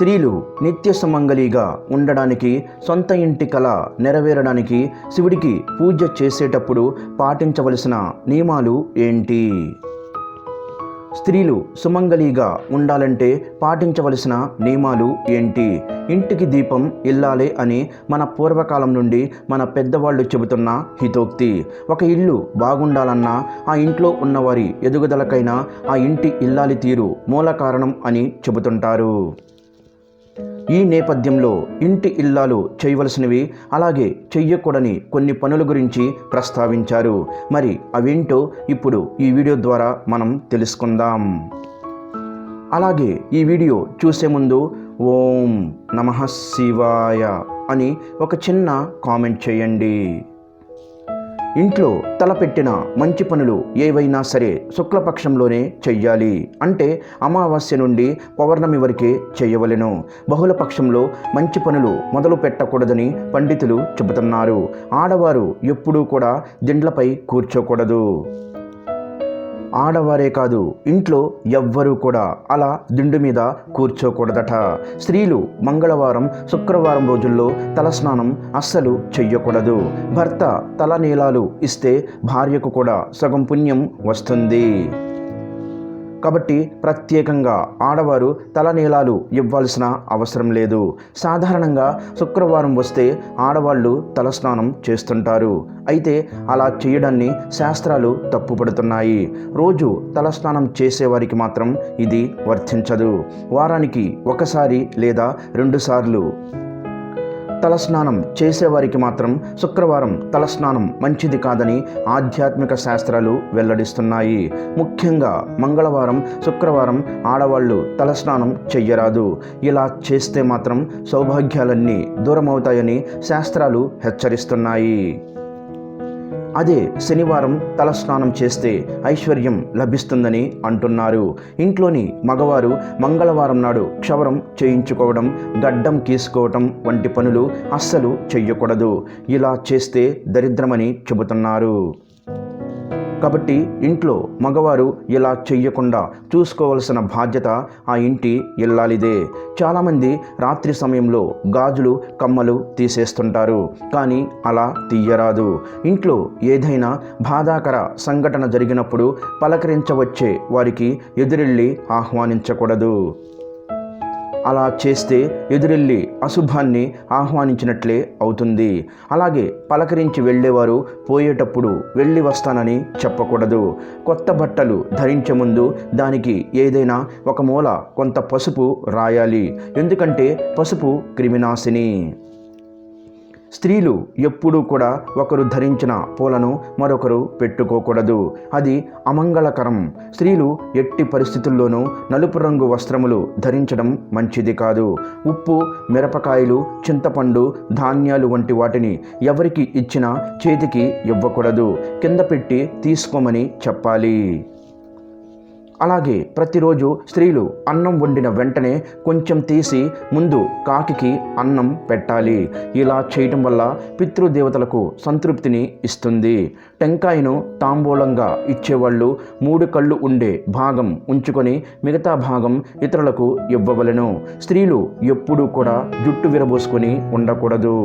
స్త్రీలు నిత్య సుమంగళిగా ఉండడానికి సొంత ఇంటి కళ నెరవేరడానికి శివుడికి పూజ చేసేటప్పుడు పాటించవలసిన నియమాలు ఏంటి? స్త్రీలు సుమంగళిగా ఉండాలంటే పాటించవలసిన నియమాలు ఏంటి? ఇంటికి దీపం ఇల్లాలే అని మన పూర్వకాలం నుండి మన పెద్దవాళ్ళు చెబుతున్న హితోక్తి. ఒక ఇల్లు బాగుండాలన్నా ఆ ఇంట్లో ఉన్నవారి ఎదుగుదలకైనా ఆ ఇంటి ఇల్లాలి తీరు మూల కారణం అని చెబుతుంటారు. ఈ నేపథ్యంలో ఇంటి ఇల్లాలు చేయవలసినవి అలాగే చెయ్యకూడని కొన్ని పనుల గురించి ప్రస్తావించారు. మరి అవేంటో ఇప్పుడు ఈ వీడియో ద్వారా మనం తెలుసుకుందాం. అలాగే ఈ వీడియో చూసే ముందు ఓం నమ శివాయ అని ఒక చిన్న కామెంట్ చేయండి. ఇంట్లో తలపెట్టిన మంచి పనులు ఏవైనా సరే శుక్లపక్షంలోనే చెయ్యాలి అంటే అమావాస్య నుండి పౌర్ణమి వరకే చేయవలెను. బహుళ పక్షంలో మంచి పనులు మొదలు పెట్టకూడదని పండితులు చెబుతున్నారు. ఆడవారు ఎప్పుడూ కూడా దిండ్లపై కూర్చోకూడదు. ఆడవారే కాదు ఇంట్లో ఎవ్వరూ కూడా అలా దిండు మీద కూర్చోకూడదట. స్త్రీలు మంగళవారం శుక్రవారం రోజుల్లో తలస్నానం అస్సలు చెయ్యకూడదు. భర్త తల నీలాలు ఇస్తే భార్యకు కూడా సగం పుణ్యం వస్తుంది. కాబట్టి ప్రత్యేకంగా ఆడవారు తలనీలాలు ఇవ్వాల్సిన అవసరం లేదు. సాధారణంగా శుక్రవారం వస్తే ఆడవాళ్ళు తలస్నానం చేస్తుంటారు. అయితే అలా చేయడాన్ని శాస్త్రాలు తప్పుపడుతున్నాయి. రోజు తలస్నానం చేసేవారికి మాత్రం ఇది వర్తించదు. వారానికి ఒకసారి లేదా రెండుసార్లు తలస్నానం చేసేవారికి మాత్రం శుక్రవారం తలస్నానం మంచిది కాదని ఆధ్యాత్మిక శాస్త్రాలు వెల్లడిస్తున్నాయి. ముఖ్యంగా మంగళవారం శుక్రవారం ఆడవాళ్ళు తలస్నానం చెయ్యరాదు. ఇలా చేస్తే మాత్రం సౌభాగ్యాలన్నీ దూరమవుతాయని శాస్త్రాలు హెచ్చరిస్తున్నాయి. అదే శనివారం తలస్నానం చేస్తే ఐశ్వర్యం లభిస్తుందని అంటున్నారు. ఇంట్లోని మగవారు మంగళవారం నాడు క్షవరం చేయించుకోవడం గడ్డం గీసుకోవటం వంటి పనులు అస్సలు చెయ్యకూడదు. ఇలా చేస్తే దరిద్రమని చెబుతున్నారు. కాబట్టి ఇంట్లో మగవారు ఇలా చెయ్యకుండా చూసుకోవలసిన బాధ్యత ఆ ఇంటి ఇల్లాలిదే. చాలామంది రాత్రి సమయంలో గాజులు కమ్మలు తీసేస్తుంటారు కానీ అలా తీయరాదు. ఇంట్లో ఏదైనా బాధాకర సంఘటన జరిగినప్పుడు పలకరించవచ్చే వారికి ఎదురెళ్ళి ఆహ్వానించకూడదు. అలా చేస్తే ఎదురెళ్ళి అశుభాన్ని ఆహ్వానించినట్లే అవుతుంది. అలాగే పలకరించి వెళ్ళేవారు పోయేటప్పుడు వెళ్ళి వస్తానని చెప్పకూడదు. కొత్త బట్టలు ధరించే ముందు దానికి ఏదైనా ఒక మూల కొంత పసుపు రాయాలి. ఎందుకంటే పసుపు క్రిమినాశిని. స్త్రీలు ఎప్పుడూ కూడా ఒకరు ధరించిన పూలను మరొకరు పెట్టుకోకూడదు. అది అమంగళకరం. స్త్రీలు ఎట్టి పరిస్థితుల్లోనూ నలుపు రంగు వస్త్రములు ధరించడం మంచిది కాదు. ఉప్పు మిరపకాయలు చింతపండు ధాన్యాలు వంటి వాటిని ఎవరికి ఇచ్చినా చేతికి ఇవ్వకూడదు. కింద పెట్టి తీసుకోమని చెప్పాలి. అలాగే ప్రతిరోజు స్త్రీలు అన్నం వండిన వెంటనే కొంచెం తీసి ముందు కాకికి అన్నం పెట్టాలి. ఇలా చేయటం వల్ల పితృదేవతలకు సంతృప్తిని ఇస్తుంది. టెంకాయను తాంబూలంగా ఇచ్చేవాళ్ళు మూడు కళ్ళు ఉండే భాగం ఉంచుకొని మిగతా భాగం ఇతరులకు ఇవ్వవలెను. స్త్రీలు ఎప్పుడూ కూడా జుట్టు విరబోసుకొని ఉండకూడదు.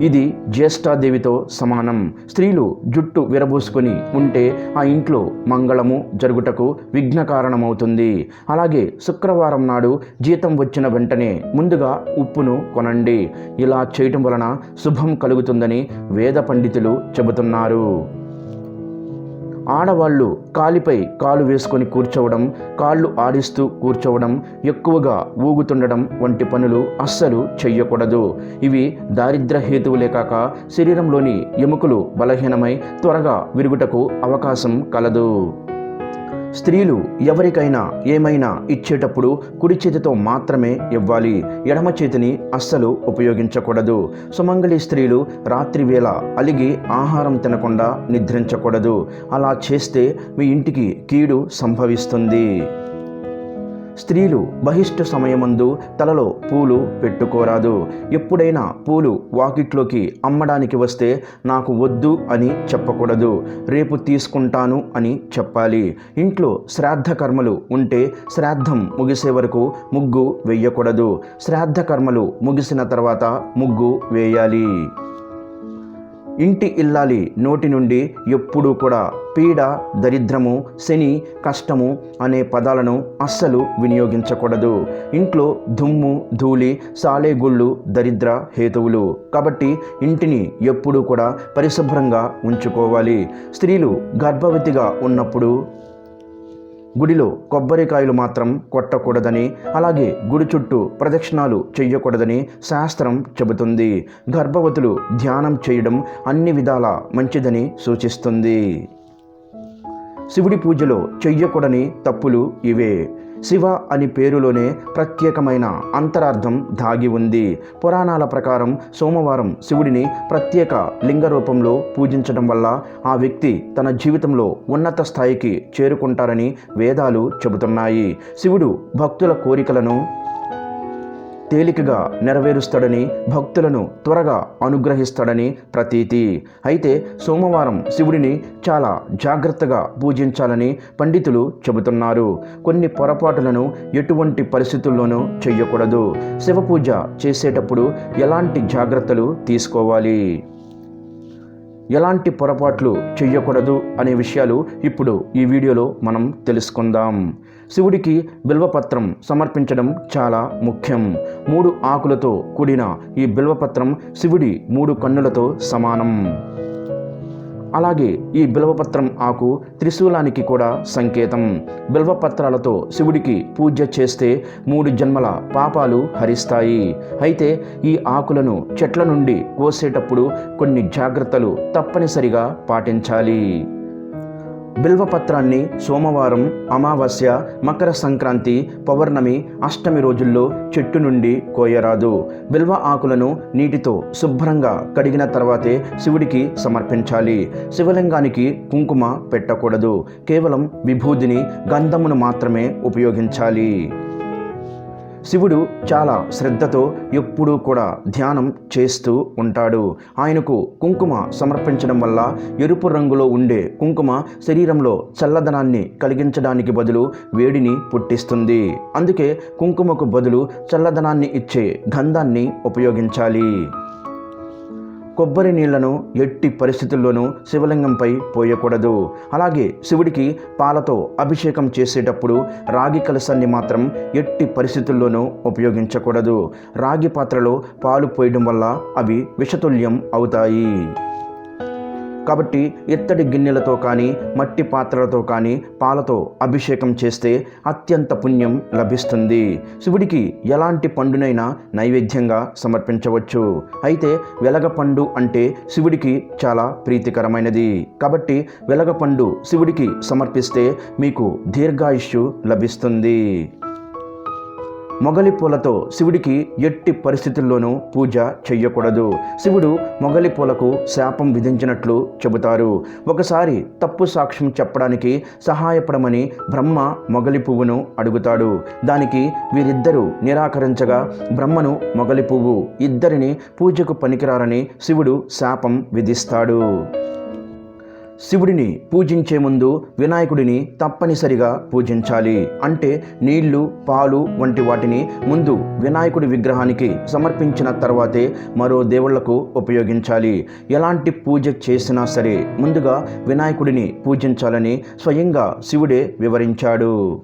ఇది జ్యేష్ఠాదేవితో సమానం. స్త్రీలు జుట్టు విరబూసుకొని ఉంటే ఆ ఇంట్లో మంగళము జరుగుటకు విఘ్న కారణమవుతుంది. అలాగే శుక్రవారం నాడు జీతం వచ్చిన వెంటనే ముందుగా ఉప్పును కొనండి. ఇలా చేయటం వలన శుభం కలుగుతుందని వేద పండితులు చెబుతున్నారు. ఆడవాళ్ళు కాలిపై కాలు వేసుకొని కూర్చోవడం కాళ్ళు ఆడిస్తూ కూర్చోవడం ఎక్కువగా ఊగుతుండడం వంటి పనులు అస్సలు చెయ్యకూడదు. ఇవి దారిద్ర హేతువులే కాక శరీరంలోని ఎముకలు బలహీనమై త్వరగా విరుగుటకు అవకాశం కలదు. స్త్రీలు ఎవరికైనా ఏమైనా ఇచ్చేటప్పుడు కుడి చేతితో మాత్రమే ఇవ్వాలి. ఎడమ చేతిని అస్సలు ఉపయోగించకూడదు. సుమంగళి స్త్రీలు రాత్రి వేళ అలిగి ఆహారం తినకుండా నిద్రించకూడదు. అలా చేస్తే మీ ఇంటికి కీడు సంభవిస్తుంది. స్త్రీలు బహిష్టు సమయమందు తలలో పూలు పెట్టుకోరాదు. ఎప్పుడైనా పూలు వాకిట్లోకి అమ్మడానికి వస్తే నాకు వద్దు అని చెప్పకూడదు. రేపు తీసుకుంటాను అని చెప్పాలి. ఇంట్లో శ్రాద్ధ కర్మలు ఉంటే శ్రాద్ధం ముగిసే వరకు ముగ్గు వేయకూడదు. శ్రాద్ధ కర్మలు ముగిసిన తర్వాత ముగ్గు వేయాలి. ఇంటి ఇల్లాలి నోటి నుండి ఎప్పుడూ కూడా పీడ దరిద్రము శని కష్టము అనే పదాలను అస్సలు వినియోగించకూడదు. ఇంట్లో దుమ్ము ధూళి సాలేగుళ్ళు దరిద్ర హేతువులు. కాబట్టి ఇంటిని ఎప్పుడూ కూడా పరిశుభ్రంగా ఉంచుకోవాలి. స్త్రీలు గర్భవతిగా ఉన్నప్పుడు గుడిలో కొబ్బరికాయలు మాత్రం కొట్టకూడదని అలాగే గుడి చుట్టూ ప్రదక్షిణాలు చేయకూడదని శాస్త్రం చెబుతుంది. గర్భవతులు ధ్యానం చేయడం అన్ని విధాల మంచిదని సూచిస్తుంది. శివుడి పూజలో చెయ్యకూడని తప్పులు ఇవే. శివ అని పేరులోనే ప్రత్యేకమైన అంతరార్థం దాగి ఉంది. పురాణాల ప్రకారం సోమవారం శివుడిని ప్రత్యేక లింగ రూపంలో పూజించడం వల్ల ఆ వ్యక్తి తన జీవితంలో ఉన్నత స్థాయికి చేరుకుంటారని వేదాలు చెబుతున్నాయి. శివుడు భక్తుల కోరికలను తేలికగా నెరవేరుస్తాడని భక్తులను త్వరగా అనుగ్రహిస్తాడని ప్రతీతి. అయితే సోమవారం శివుడిని చాలా జాగ్రత్తగా పూజించాలని పండితులు చెబుతున్నారు. కొన్ని పొరపాటులను ఎటువంటి పరిస్థితుల్లోనూ చేయకూడదు శివ పూజ చేసేటప్పుడు ఎలాంటి జాగ్రత్తలు తీసుకోవాలి? ఎలాంటి పొరపాట్లు చేయకూడదు అనే విషయాలు ఇప్పుడు ఈ వీడియోలో మనం తెలుసుకుందాం. శివుడికి బిల్వపత్రం సమర్పించడం చాలా ముఖ్యం. మూడు ఆకులతో కూడిన ఈ బిల్వపత్రం శివుడి మూడు కన్నులతో సమానం. అలాగే ఈ బిల్వపత్రం ఆకు త్రిశూలానికి కూడా సంకేతం. బిల్వపత్రాలతో శివుడికి పూజ చేస్తే మూడు జన్మల పాపాలు హరిస్తాయి. అయితే ఈ ఆకులను చెట్ల నుండి కోసేటప్పుడు కొన్ని జాగ్రత్తలు తప్పనిసరిగా పాటించాలి. బిల్వపత్రాన్ని సోమవారం అమావాస్య మకర సంక్రాంతి పౌర్ణమి అష్టమి రోజుల్లో చెట్టు నుండి కోయరాదు. బిల్వ ఆకులను నీటితో శుభ్రంగా కడిగిన తర్వాతే శివుడికి సమర్పించాలి. శివలింగానికి కుంకుమ పెట్టకూడదు. కేవలం విభూదిని గంధమును మాత్రమే ఉపయోగించాలి. శివుడు చాలా శ్రద్ధతో ఎప్పుడూ కూడా ధ్యానం చేస్తూ ఉంటాడు. ఆయనకు కుంకుమ సమర్పించడం వల్ల ఎరుపు రంగులో ఉండే కుంకుమ శరీరంలో చల్లదనాన్ని కలిగించడానికి బదులు వేడిని పుట్టిస్తుంది. అందుకే కుంకుమకు బదులు చల్లదనాన్ని ఇచ్చే గంధాన్ని ఉపయోగించాలి. కొబ్బరి నీళ్ళను ఎట్టి పరిస్థితుల్లోనూ శివలింగంపై పోయకూడదు. అలాగే శివుడికి పాలతో అభిషేకం చేసేటప్పుడు రాగి కలసాన్ని మాత్రం ఎట్టి పరిస్థితుల్లోనూ ఉపయోగించకూడదు. రాగి పాత్రలో పాలు పోయడం వల్ల అవి విషతుల్యం అవుతాయి. కాబట్టి ఇత్తడి గిన్నెలతో కానీ మట్టి పాత్రలతో కానీ పాలతో అభిషేకం చేస్తే అత్యంత పుణ్యం లభిస్తుంది. శివుడికి ఎలాంటి పండునైనా నైవేద్యంగా సమర్పించవచ్చు. అయితే వెలగపండు అంటే శివుడికి చాలా ప్రీతికరమైనది. కాబట్టి వెలగపండు శివుడికి సమర్పిస్తే మీకు దీర్ఘాయుష్యు లభిస్తుంది. మొగలి పూలతో శివుడికి ఎట్టి పరిస్థితుల్లోనూ పూజ చెయ్యకూడదు. శివుడు మొగలి పూలకు శాపం విధించినట్లు చెబుతారు. ఒకసారి తప్పు సాక్ష్యం చెప్పడానికి సహాయపడమని బ్రహ్మ మొగలి పువ్వును అడుగుతాడు. దానికి వీరిద్దరూ నిరాకరించగా బ్రహ్మను మొగలి పువ్వు ఇద్దరిని పూజకు పనికిరారని శివుడు శాపం విధిస్తాడు. శివుడిని పూజించే ముందు వినాయకుడిని తప్పనిసరిగా పూజించాలి. అంటే నీళ్ళు పాలు వంటి వాటిని ముందు వినాయకుడి విగ్రహానికి సమర్పించిన తర్వాతే మరో దేవుళ్ళకు ఉపయోగించాలి. ఎలాంటి పూజ చేసినా సరే ముందుగా వినాయకుడిని పూజించాలని స్వయంగా శివుడే వివరించాడు.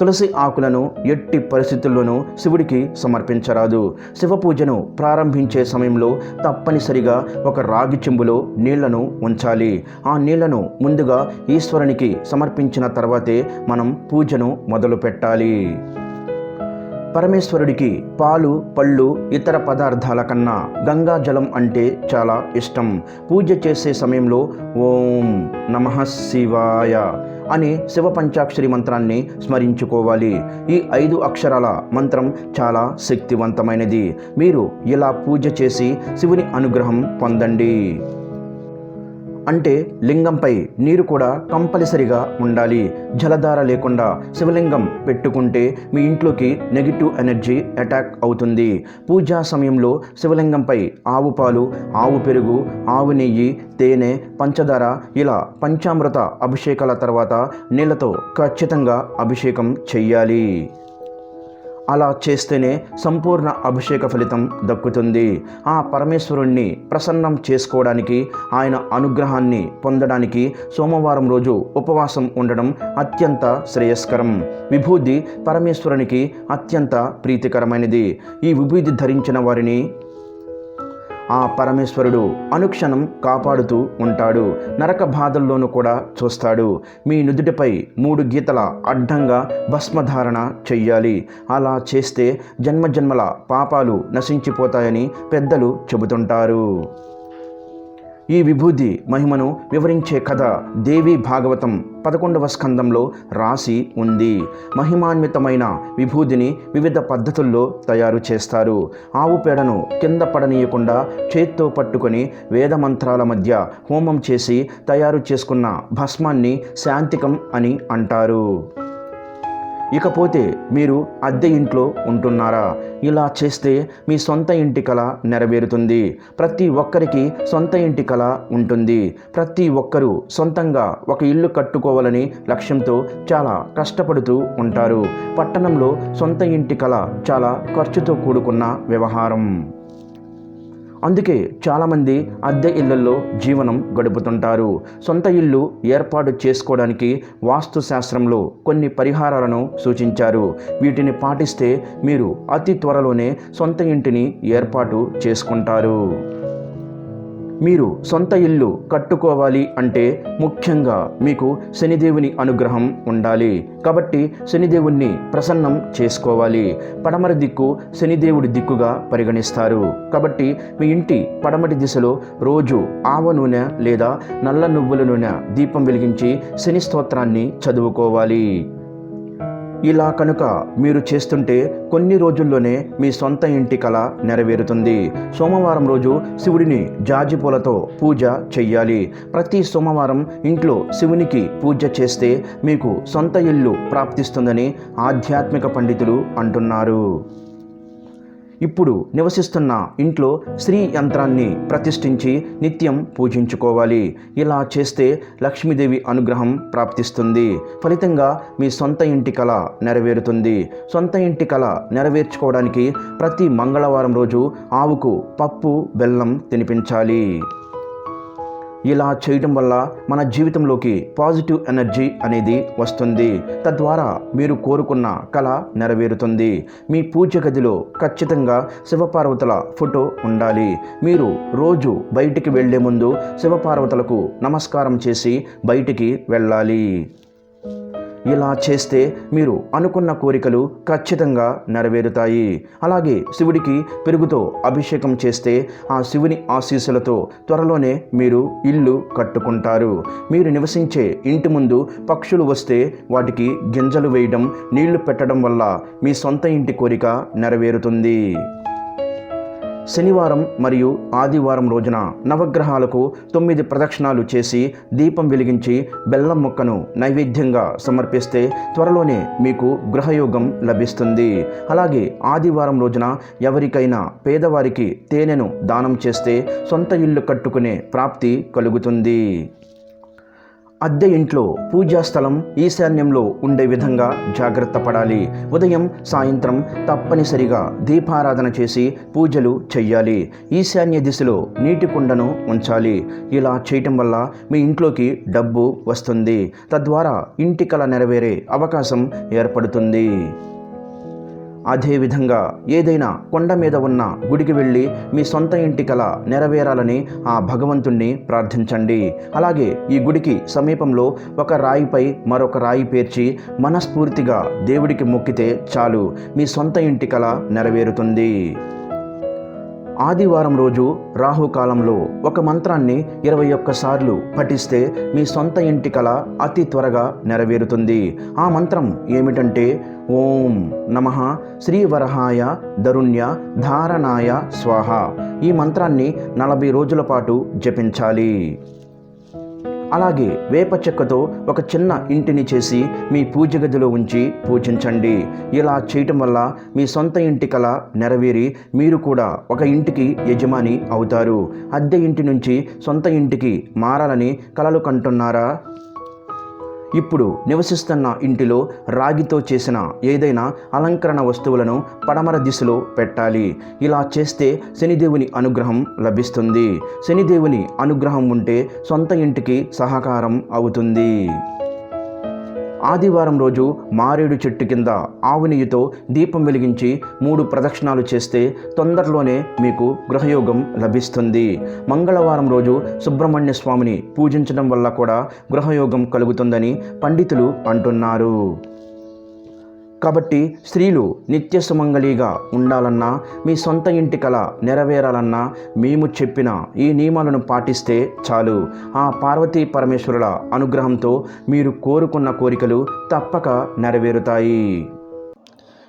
తులసి ఆకులను ఎట్టి పరిస్థితుల్లోనూ శివుడికి సమర్పించరాదు. శివ పూజను ప్రారంభించే సమయంలో తప్పనిసరిగా ఒక రాగి చెంబులో నీళ్ళను ఉంచాలి. ఆ నీళ్ళను ముందుగా ఈశ్వరునికి సమర్పించిన తర్వాతే మనం పూజను మొదలు పెట్టాలి. పరమేశ్వరుడికి పాలు పళ్ళు ఇతర పదార్థాల కన్నా గంగా జలం అంటే చాలా ఇష్టం. పూజ చేసే సమయంలో ఓం నమ శివాయ. అనే శివ పంచాక్షరి మంత్రాన్ని స్మరించుకోవాలి. ఈ ఐదు అక్షరాల మంత్రం చాలా శక్తివంతమైనది. మీరు ఇలా పూజ చేసి శివుని అనుగ్రహం పొందండి. అంటే లింగంపై నీరు కూడా కంపల్సరిగా ఉండాలి. జలధార లేకుండా శివలింగం పెట్టుకుంటే మీ ఇంట్లోకి నెగిటివ్ ఎనర్జీ అటాక్ అవుతుంది. పూజా సమయంలో శివలింగంపై ఆవు పాలు ఆవు పెరుగు ఆవు నెయ్యి తేనె పంచదార ఇలా పంచామృత అభిషేకాల తర్వాత నీళ్ళతో ఖచ్చితంగా అభిషేకం చెయ్యాలి. అలా చేస్తేనే సంపూర్ణ అభిషేక ఫలితం దక్కుతుంది. ఆ పరమేశ్వరుణ్ణి ప్రసన్నం చేసుకోవడానికి ఆయన అనుగ్రహాన్ని పొందడానికి సోమవారం రోజు ఉపవాసం ఉండడం అత్యంత శ్రేయస్కరం. విభూది పరమేశ్వరునికి అత్యంత ప్రీతికరమైనది. ఈ విభూది ధరించిన వారిని ఆ పరమేశ్వరుడు అనుక్షణం కాపాడుతూ ఉంటాడు. నరక బాధల్లోనూ కూడా చూస్తాడు. మీ నుదుటిపై మూడు గీతల అడ్డంగా భస్మధారణ చెయ్యాలి. అలా చేస్తే జన్మజన్మల పాపాలు నశించిపోతాయని పెద్దలు చెబుతుంటారు. ఈ విభూతి మహిమను వివరించే కథ దేవి భాగవతం పదకొండవ స్కందంలో రాసి ఉంది. మహిమాన్వితమైన విభూతిని వివిధ పద్ధతుల్లో తయారు చేస్తారు. ఆవు పేడను కింద పడనీయకుండా చేత్తో పట్టుకొని వేదమంత్రాల మధ్య హోమం చేసి తయారు చేసుకున్న భస్మాన్ని శాంతికం అని అంటారు. ఇకపోతే మీరు అద్దె ఇంట్లో ఉంటున్నారా? ఇలా చేస్తే మీ సొంత ఇంటి కళ నెరవేరుతుంది. ప్రతి ఒక్కరికి సొంత ఇంటి కళ ఉంటుంది. ప్రతి ఒక్కరూ సొంతంగా ఒక ఇల్లు కట్టుకోవాలని లక్ష్యంతో చాలా కష్టపడుతూ ఉంటారు. పట్టణంలో సొంత ఇంటి కళ చాలా ఖర్చుతో కూడుకున్న వ్యవహారం. అందుకే చాలామంది అద్దె ఇళ్ళలో జీవనం గడుపుతుంటారు. సొంత ఇల్లు ఏర్పాటు చేసుకోవడానికి వాస్తు శాస్త్రంలో కొన్ని పరిహారాలను సూచించారు. వీటిని పాటిస్తే మీరు అతి త్వరలోనే సొంత ఇంటిని ఏర్పాటు చేసుకుంటారు. మీరు సొంత ఇల్లు కట్టుకోవాలి అంటే ముఖ్యంగా మీకు శనిదేవుని అనుగ్రహం ఉండాలి. కాబట్టి శనిదేవుణ్ణి ప్రసన్నం చేసుకోవాలి. పడమర దిక్కు శనిదేవుడి దిక్కుగా పరిగణిస్తారు. కాబట్టి మీ ఇంటి పడమటి దిశలో రోజు ఆవ నూనె లేదా నల్ల నువ్వుల నూనె దీపం వెలిగించి శని స్తోత్రాన్ని చదువుకోవాలి. ఇలా కనుక మీరు చేస్తుంటే కొన్ని రోజుల్లోనే మీ సొంత ఇంటి కళ నెరవేరుతుంది. సోమవారం రోజు శివుడిని జాజి పూలతో పూజ చెయ్యాలి. ప్రతి సోమవారం ఇంట్లో శివునికి పూజ చేస్తే మీకు సొంత ఇల్లు ప్రాప్తిస్తుందని ఆధ్యాత్మిక పండితులు అంటున్నారు. ఇప్పుడు నివసిస్తున్న ఇంట్లో స్త్రీ యంత్రాన్ని ప్రతిష్ఠించి నిత్యం పూజించుకోవాలి. ఇలా చేస్తే లక్ష్మీదేవి అనుగ్రహం ప్రాప్తిస్తుంది. ఫలితంగా మీ సొంత ఇంటి కళ నెరవేరుతుంది. సొంత ఇంటి కళ నెరవేర్చుకోవడానికి ప్రతి మంగళవారం రోజు ఆవుకు పప్పు బెల్లం తినిపించాలి. ఇలా చేయడం వల్ల మన జీవితంలోకి పాజిటివ్ ఎనర్జీ అనేది వస్తుంది. తద్వారా మీరు కోరుకున్న కళ నెరవేరుతుంది. మీ పూజ గదిలో ఖచ్చితంగా శివపార్వతుల ఫోటో ఉండాలి. మీరు రోజు బయటికి వెళ్ళే ముందు శివపార్వతులకు నమస్కారం చేసి బయటికి వెళ్ళాలి. ఇలా చేస్తే మీరు అనుకున్న కోరికలు ఖచ్చితంగా నెరవేరుతాయి. అలాగే శివుడికి పెరుగుతో అభిషేకం చేస్తే ఆ శివుని ఆశీస్సులతో త్వరలోనే మీరు ఇల్లు కట్టుకుంటారు. మీరు నివసించే ఇంటి ముందు పక్షులు వస్తే వాటికి గింజలు వేయడం నీళ్ళు పెట్టడం వల్ల మీ సొంత ఇంటి కోరిక నెరవేరుతుంది. శనివారం మరియు ఆదివారం రోజున నవగ్రహాలకు తొమ్మిది ప్రదక్షిణాలు చేసి దీపం వెలిగించి బెల్లం మొక్కను నైవేద్యంగా సమర్పిస్తే త్వరలోనే మీకు గృహయోగం లభిస్తుంది. అలాగే ఆదివారం రోజున ఎవరికైనా పేదవారికి తేనెను దానం చేస్తే సొంత ఇల్లు కట్టుకునే ప్రాప్తి కలుగుతుంది. అద్దె ఇంట్లో పూజా స్థలం ఈశాన్యంలో ఉండే విధంగా జాగ్రత్త పడాలి. ఉదయం సాయంత్రం తప్పనిసరిగా దీపారాధన చేసి పూజలు చెయ్యాలి. ఈశాన్య దిశలో నీటి కుండను ఉంచాలి. ఇలా చేయటం వల్ల మీ ఇంట్లోకి డబ్బు వస్తుంది. తద్వారా ఇంటి కల నెరవేరే అవకాశం ఏర్పడుతుంది. అదేవిధంగా ఏదైనా కొండ మీద ఉన్న గుడికి వెళ్ళి మీ సొంత ఇంటి కల నెరవేరాలని ఆ భగవంతుణ్ణి ప్రార్థించండి. అలాగే ఈ గుడికి సమీపంలో ఒక రాయిపై మరొక రాయి పేర్చి మనస్ఫూర్తిగా దేవుడికి మొక్కితే చాలు. మీ సొంత ఇంటి కల నెరవేరుతుంది. ఆదివారం రోజు రాహుకాలంలో ఒక మంత్రాన్ని ఇరవై ఒక్కసార్లు పఠిస్తే మీ సొంత ఇంటి కళ అతి త్వరగా నెరవేరుతుంది. ఆ మంత్రం ఏమిటంటే ఓం నమ శ్రీవరహాయ దరుణ్య ధారణాయ స్వాహ. ఈ మంత్రాన్ని నలభై రోజుల పాటు జపించాలి. అలాగే వేప చెక్కతో ఒక చిన్న ఇంటిని చేసి మీ పూజ గదిలో ఉంచి పూజించండి. ఇలా చేయటం వల్ల మీ సొంత ఇంటి కల నెరవేరి మీరు కూడా ఒక ఇంటికి యజమాని అవుతారు. అద్దె ఇంటి నుంచి సొంత ఇంటికి మారాలని కలలు కంటున్నారా? ఇప్పుడు నివసిస్తున్న ఇంటిలో రాగితో చేసిన ఏదైనా అలంకరణ వస్తువులను పడమర దిశలో పెట్టాలి. ఇలా చేస్తే శనిదేవుని అనుగ్రహం లభిస్తుంది. శనిదేవుని అనుగ్రహం ఉంటే సొంత ఇంటికి సహకారం అవుతుంది. ఆదివారం రోజు మారేడు చెట్టు కింద ఆవునెయ్యితో దీపం వెలిగించి మూడు ప్రదక్షిణాలు చేస్తే తొందరలోనే మీకు గృహయోగం లభిస్తుంది. మంగళవారం రోజు సుబ్రహ్మణ్య స్వామిని పూజించడం వల్ల కూడా గృహయోగం కలుగుతుందని పండితులు అంటున్నారు. కాబట్టి స్త్రీలు నిత్య సుమంగళిగా ఉండాలన్నా మీ సొంత ఇంటి కల నెరవేరాలన్నా మేము చెప్పిన ఈ నియమాలను పాటిస్తే చాలు. ఆ పార్వతీ పరమేశ్వరుల అనుగ్రహంతో మీరు కోరుకున్న కోరికలు తప్పక నెరవేరుతాయి.